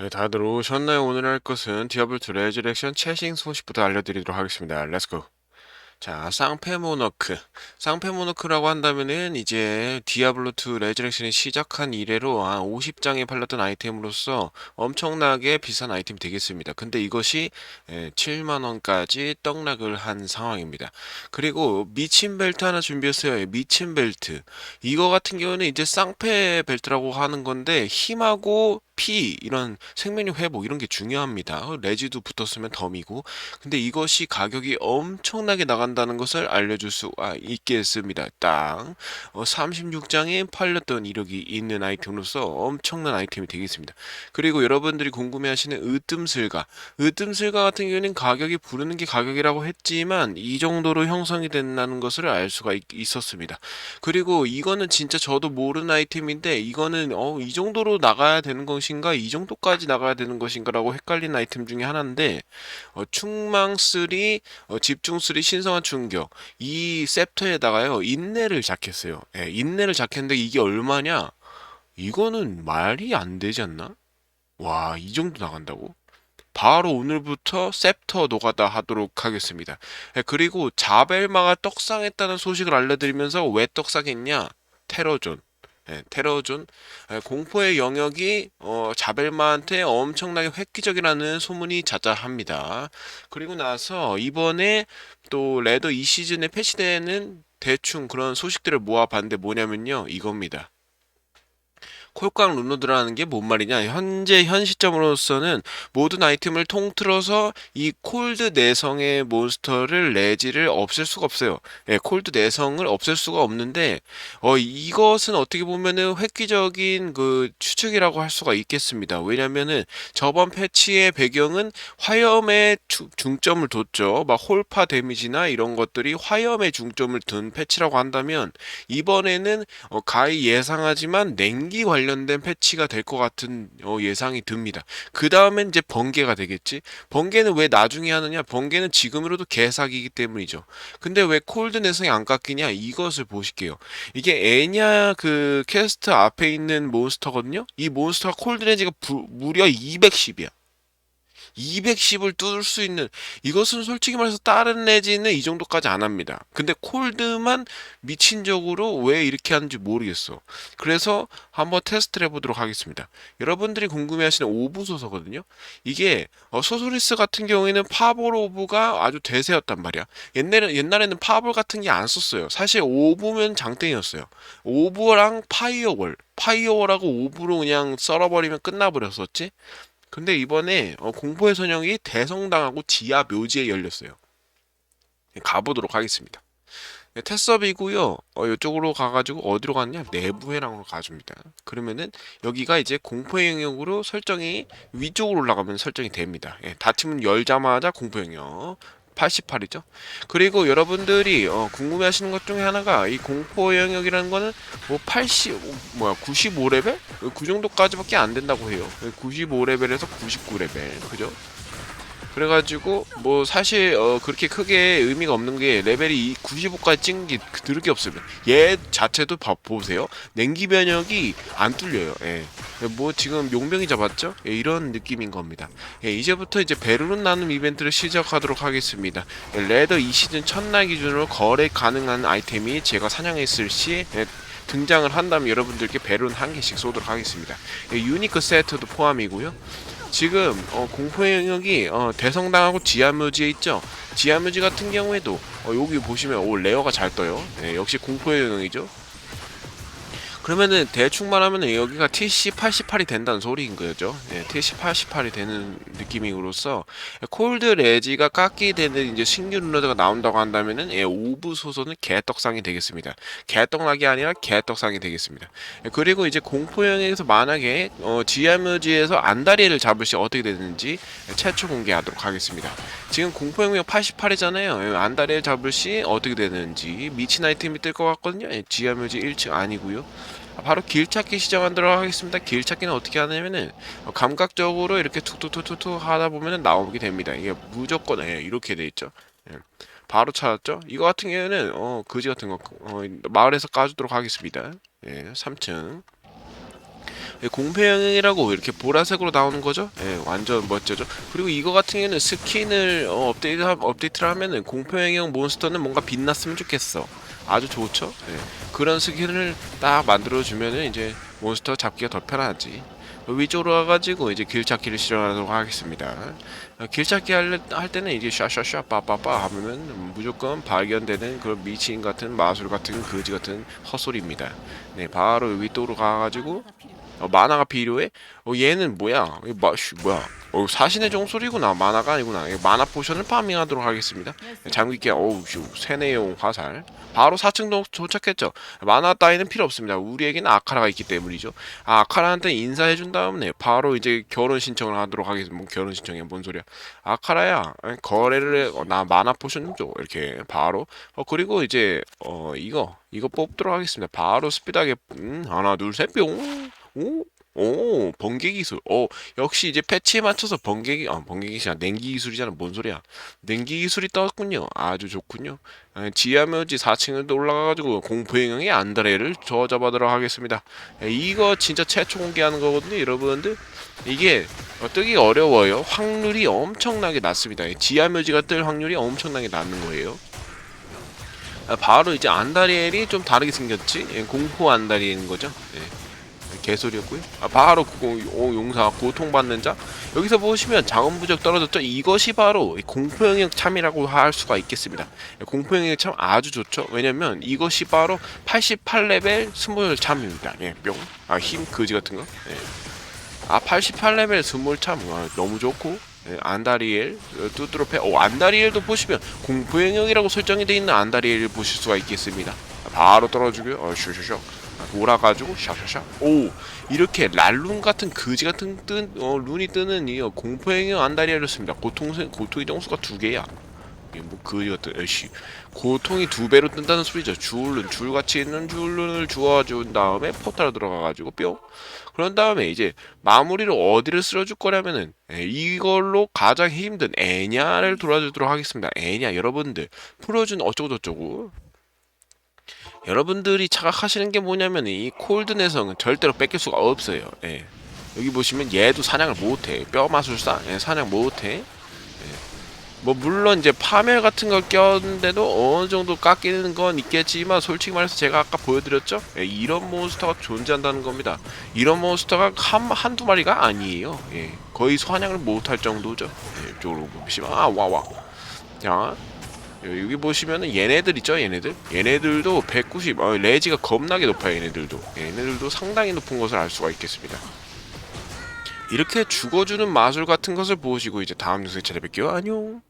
네, 다들 오셨나요? 오늘 할 것은 디아블2 레즈렉션 채싱 소식부터 알려드리도록 하겠습니다. 렛츠고. 자, 쌍페모너크. 쌍페모너크라고 한다면은 이제 디아블로2 레즈렉션이 시작한 이래로 한 50장에 팔렸던 아이템으로서 엄청나게 비싼 아이템이 되겠습니다. 근데 이것이 7만원까지 떡락을 한 상황입니다. 그리고 미친 벨트 하나 준비했어요. 미친 벨트. 이거 같은 경우는 이제 쌍페 벨트라고 하는 건데 힘하고 피 이런 생명력 회복 이런 게 중요합니다. 레지도 붙었으면 덤이고 근데 이것이 가격이 엄청나게 나간다는 것을 알려줄 수 아, 있겠습니다. 딱 어, 36장에 팔렸던 이력이 있는 아이템으로서 엄청난 아이템이 되겠습니다. 그리고 여러분들이 궁금해하시는 으뜸슬가 으뜸슬가 같은 경우는 가격이 부르는 게 가격이라고 했지만 이 정도로 형성이 된다는 것을 알 수가 있, 있었습니다. 그리고 이거는 진짜 저도 모르는 아이템인데 이거는 어, 이 정도로 나가야 되는 것 인가 이 정도까지 나가야 되는 것인가라고 헷갈리는 아이템 중에 하나인데 어, 충망 3 어, 집중 3 신성한 충격 이 셉터에다가요 인내를 작했어요. 예, 인내를 작했는데 이게 얼마냐? 이거는 말이 안 되지 않나? 와, 이 정도 나간다고? 바로 오늘부터 셉터 노가다 하도록 하겠습니다. 예, 그리고 자벨마가 떡상했다는 소식을 알려드리면서 왜 떡상했냐? 테러존. 예, 테러존 예, 공포의 영역이 어, 자벨마한테 엄청나게 획기적이라는 소문이 자자합니다. 그리고 나서 이번에 또 레더 이 시즌에 패치되는 대충 그런 소식들을 모아봤는데 뭐냐면요 이겁니다. 콜광 룬노드라는 게 뭔 말이냐? 현재 현 시점으로서는 모든 아이템을 통틀어서 이 콜드 내성의 몬스터를 레지를 없앨 수가 없어요. 예, 콜드 내성을 없앨 수가 없는데 어 이것은 어떻게 보면은 획기적인 그 추측이라고 할 수가 있겠습니다. 왜냐면은 저번 패치의 배경은 화염에 주, 중점을 뒀죠. 막 홀파 데미지나 이런 것들이 화염에 중점을 둔 패치라고 한다면 이번에는 어, 가히 예상하지만 냉기 관 련된 패치가 될 것 같은 어, 예상이 듭니다. 그 다음엔 이제 번개가 되겠지. 번개는 왜 나중에 하느냐? 번개는 지금으로도 개사기이기 때문이죠. 근데 왜 콜드 내성이 안 깎이냐? 이것을 보실게요. 이게 애냐 그 캐스트 앞에 있는 몬스터거든요. 이 몬스터가 콜드 레지가 부, 무려 210이야. 210을 뚫을 수 있는 이것은 솔직히 말해서 다른 레지는 이 정도까지 안 합니다. 근데 콜드만 미친적으로 왜 이렇게 하는지 모르겠어. 그래서 한번 테스트를 해보도록 하겠습니다. 여러분들이 궁금해하시는 오브 소서거든요. 이게 어, 소소리스 같은 경우에는 파볼 오브가 아주 대세였단 말이야. 옛날에 옛날에는 파볼 같은 게 안 썼어요. 사실 오브면 장땡이었어요. 오브랑 파이어월 파이어월하고 오브로 그냥 썰어버리면 끝나버렸었지. 근데 이번에 어, 공포의 선영이 대성당하고 지하 묘지에 열렸어요. 가보도록 하겠습니다. 네, 테스업이고요. 어, 이쪽으로 가가지고 어디로 갔냐? 내부 해랑으로 가줍니다. 그러면은 여기가 이제 공포의 영역으로 설정이 위쪽으로 올라가면 설정이 됩니다. 예, 닫히면 열자마자 공포 영역. 88이죠. 그리고 여러분들이 어, 궁금해하시는 것 중에 하나가 이 공포 영역이라는 거는 뭐 80, 뭐야 95레벨? 그 정도까지밖에 안 된다고 해요. 95레벨에서 99레벨, 그죠? 그래가지고 뭐 사실 어 그렇게 크게 의미가 없는 게 레벨이 95까지 찍은 게 드럽게 없으면 얘 자체도 봐 보세요 냉기 변역이 안 뚫려요 예. 뭐 지금 용병이 잡았죠 예, 이런 느낌인 겁니다 예, 이제부터 이제 베르룬 나눔 이벤트를 시작하도록 하겠습니다 예, 레더 이 시즌 첫날 기준으로 거래 가능한 아이템이 제가 사냥했을 시 예, 등장을 한다면 여러분들께 베룬 한 개씩 쏘도록 하겠습니다. 예, 유니크 세트도 포함이고요. 지금 어, 공포의 영역이 어, 대성당하고 지하묘지에 있죠. 지하묘지 같은 경우에도 어, 여기 보시면 오 레어가 잘 떠요. 네, 역시 공포의 영역이죠. 그러면은 대충 말하면 여기가 TC 88이 된다는 소리인 거죠. 예, TC 88이 되는 느낌으로써 콜드 레지가 깎이 되는 이제 신규 룰러드가 나온다고 한다면은 예, 오브 소소는 개떡상이 되겠습니다. 개떡락이 아니라 개떡상이 되겠습니다. 예, 그리고 이제 공포영에서 만약에 어, 지하묘지에서 안다리를 잡을 시 어떻게 되는지 최초 공개하도록 하겠습니다. 지금 공포영역 88이잖아요. 예, 안다리를 잡을 시 어떻게 되는지 미친 아이템이 뜰 것 같거든요. 예, 지하묘지 1층 아니고요. 바로 길찾기 시작하도록 하겠습니다. 길찾기는 어떻게 하냐면은 감각적으로 이렇게 툭툭툭툭툭 하다 보면은 나오게 됩니다. 이게 무조건 예, 이렇게 돼 있죠. 예. 바로 찾았죠. 이거 같은 경우에는 어 거지 같은 거 어, 마을에서 까주도록 하겠습니다. 예, 3층. 예, 공평이라고 이렇게 보라색으로 나오는 거죠. 예, 완전 멋져죠. 그리고 이거 같은 경우에는 스킨을 어, 업데이트 업데이트를 하면은 공평형 몬스터는 뭔가 빛났으면 좋겠어. 아주 좋죠. 예, 그런 스킨을 딱 만들어 주면은 이제 몬스터 잡기가 더 편하지. 위쪽으로 와가지고 이제 길 찾기를 실행하도록 하겠습니다. 어, 길찾기 할, 할 때는 이제 샤샤샤 빠빠빠 하면은 무조건 발견되는 그런 미친 같은 마술 같은 거지 같은 헛소리입니다. 네, 바로 위쪽으로 가가지고 어, 만화가 필요해? 어, 얘는 뭐야? 이 마, 씨, 뭐야? 어, 사신의 종소리구나. 만화가 아니구나. 이 만화 포션을 파밍하도록 하겠습니다. 장기계, 어우, 슈, 세내용 화살. 바로 4층 도 도착했죠. 만화 따위는 필요 없습니다. 우리에게는 아카라가 있기 때문이죠. 아, 아카라한테 인사해준 다음에 바로 이제 결혼 신청을 하도록 하겠습니다. 뭐 결혼 신청이 뭔 소리야? 아카라야, 아니, 거래를 해. 어, 나 만화 포션 좀 줘. 이렇게 바로. 어, 그리고 이제 어 이거 이거 뽑도록 하겠습니다. 바로 스피드하게 음, 하나 둘 셋 뿅. 오, 오, 번개 기술. 오, 역시 이제 패치에 맞춰서 번개, 아, 번개 기술, 냉기 기술이잖아. 뭔 소리야. 냉기 기술이 떴군요. 아주 좋군요. 아, 지하묘지 4층을 올라가가지고 공포행영의 안드레를 저잡아도록 하겠습니다. 예, 이거 진짜 최초 공개하는 거거든요, 여러분들. 이게 어, 뜨기 어려워요. 확률이 엄청나게 낮습니다. 이 지하묘지가 뜰 확률이 엄청나게 낮는 거예요. 아, 바로 이제 안다리엘이 좀 다르게 생겼지. 예, 공포 안다리엘인 거죠. 예. 개소리였고요. 아, 바로 고, 오, 용사 고통받는 자. 여기서 보시면 자원 부족 떨어졌죠. 이것이 바로 이 공포 영역 참이라고 할 수가 있겠습니다. 예, 공포 영역 참 아주 좋죠. 왜냐면 이것이 바로 88레벨 스몰 참입니다. 예, 뿅. 아, 힘 거지 같은 거. 예. 아, 88레벨 스몰 참 아, 너무 좋고. 예, 안다리엘, 어, 뚜뚜로페, 오 안다리엘도 보시면 공포 영역이라고 설정이 되어 있는 안다리엘을 보실 수가 있겠습니다. 바로 떨어지고요. 어, 슈슈슈. 돌아가지고 샤샤샤. 오 이렇게 랄룬 같은 거지 같은 뜬 어, 룬이 뜨는 이 어, 공포행위 안다리엘을 씁니다. 고통 고통의 정수가 두 개야. 뭐 거지 같은 에이씨 고통이 두 배로 뜬다는 소리죠. 줄룬 줄같이 있는 줄룬을 주워준 다음에 포탈로 들어가가지고 뿅. 그런 다음에 이제 마무리를 어디를 쓸어줄 거냐면은 에, 이걸로 가장 힘든 애냐를 돌아주도록 하겠습니다. 애냐 여러분들 풀어준 어쩌고 저쩌고 여러분들이 착각하시는 게 뭐냐면 이 콜드 내성은 절대로 뺏길 수가 없어요. 예. 여기 보시면 얘도 사냥을 못해. 뼈 마술사 예, 사냥 못해. 예. 뭐 물론 이제 파멸 같은 걸 꼈는데도 어느 정도 깎이는 건 있겠지만 솔직히 말해서 제가 아까 보여드렸죠. 예, 이런 몬스터가 존재한다는 겁니다. 이런 몬스터가 한 한두 마리가 아니에요. 예. 거의 사냥을 못할 정도죠. 예, 이쪽으로 보시면 아 와 와. 자 여기 보시면은 얘네들 있죠 얘네들? 얘네들도 190 어, 레지가 겁나게 높아요 얘네들도. 얘네들도 상당히 높은 것을 알 수가 있겠습니다. 이렇게 죽어주는 마술 같은 것을 보시고 이제 다음 영상에 찾아뵐게요. 안녕